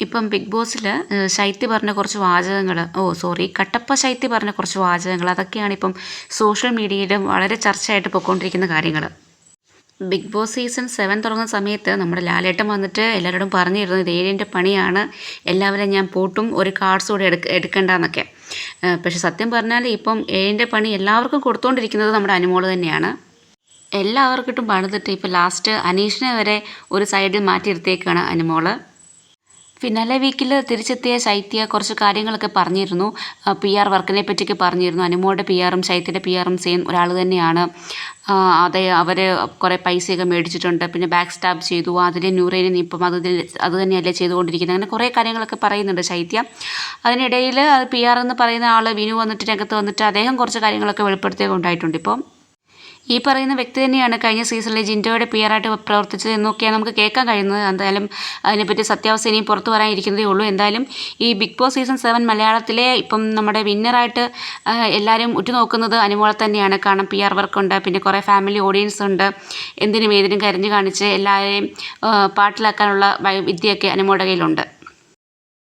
ഇപ്പം ബിഗ് ബോസിൽ ശൈത്യ പറഞ്ഞ കുറച്ച് വാചകങ്ങൾ ഓ സോറി കട്ടപ്പ ശൈത്യ പറഞ്ഞ കുറച്ച് വാചകങ്ങൾ അതൊക്കെയാണ് ഇപ്പം സോഷ്യൽ മീഡിയയിലും വളരെ ചർച്ചയായിട്ട് പോയിക്കൊണ്ടിരിക്കുന്ന കാര്യങ്ങൾ ബിഗ് ബോസ് സീസൺ സെവൻ തുടങ്ങുന്ന സമയത്ത് നമ്മുടെ ലാലേട്ടൻ വന്നിട്ട് എല്ലാവരോടും പറഞ്ഞിരുന്നു ഇത് ഏഴിന്റെ പണിയാണ് എല്ലാവരും ഞാൻ പൂട്ടും ഒരു കാർഡ്സ് കൂടെ എടുക്ക എടുക്കണ്ടെന്നൊക്കെ. പക്ഷെ സത്യം പറഞ്ഞാൽ ഇപ്പം ഏഴിന്റെ പണി എല്ലാവർക്കും കൊടുത്തുകൊണ്ടിരിക്കുന്നത് നമ്മുടെ അനുമോൾ തന്നെയാണ്. എല്ലാവർക്കിട്ടും പണിതിട്ട് ഇപ്പോൾ ലാസ്റ്റ് അനീഷിനെ വരെ ഒരു സൈഡിൽ മാറ്റിയിരുത്തേക്കാണ് അനുമോൾ. ഫിനാലെ വീക്കിൽ തിരിച്ചെത്തിയ ശൈത്യ കുറച്ച് കാര്യങ്ങളൊക്കെ പറഞ്ഞിരുന്നു. പി ആർ വർക്കിനെ പറ്റിയൊക്കെ പറഞ്ഞിരുന്നു. അനുമോളുടെ പി ആറും ശൈത്യയുടെ പി ആറും സെയിം ഒരാൾ തന്നെയാണ്. അതെ അവർ കുറേ പൈസയൊക്കെ മേടിച്ചിട്ടുണ്ട്. പിന്നെ ബാക്ക് സ്റ്റാബ് ചെയ്തു. അതിൽ നീ ഇപ്പം അതിൽ അത് തന്നെയല്ലേ ചെയ്തുകൊണ്ടിരിക്കുന്നത്. അങ്ങനെ കുറേ കാര്യങ്ങളൊക്കെ പറയുന്നുണ്ട് ശൈത്യ. അതിനിടയിൽ അത് പി ആർ എന്ന് പറയുന്ന ആൾ വിനു വന്നിട്ട് രംഗത്ത് വന്നിട്ട് അദ്ദേഹം കുറച്ച് കാര്യങ്ങളൊക്കെ വെളിപ്പെടുത്തിയൊക്കെ ഉണ്ടായിട്ടുണ്ട്. ഇപ്പം ഈ പറയുന്ന വ്യക്തി തന്നെയാണ് കഴിഞ്ഞ സീസണിൽ ജിൻഡോയുടെ പി ആറായിട്ട് പ്രവർത്തിച്ചത് എന്നൊക്കെയാണ് നമുക്ക് കേൾക്കാൻ കഴിയുന്നത്. എന്തായാലും അതിനെപ്പറ്റി സത്യാവസ്ഥ ഇനിയും പുറത്തു വരാനിരിക്കുന്നതേ ഉള്ളൂ. എന്തായാലും ഈ ബിഗ് ബോസ് സീസൺ സെവൻ മലയാളത്തിലെ ഇപ്പം നമ്മുടെ വിന്നറായിട്ട് എല്ലാവരും ഉറ്റുനോക്കുന്നത് അനുമോളെ തന്നെയാണ്. കാരണം പി ആർ വർക്കുണ്ട് പിന്നെ കുറേ ഫാമിലി ഓഡിയൻസ് ഉണ്ട്. എന്തിനും ഏതിനും കരഞ്ഞു കാണിച്ച് എല്ലാവരെയും പാട്ടിലാക്കാനുള്ള വിദ്യയൊക്കെ അനുമോളുടെ കയ്യിലുണ്ട്.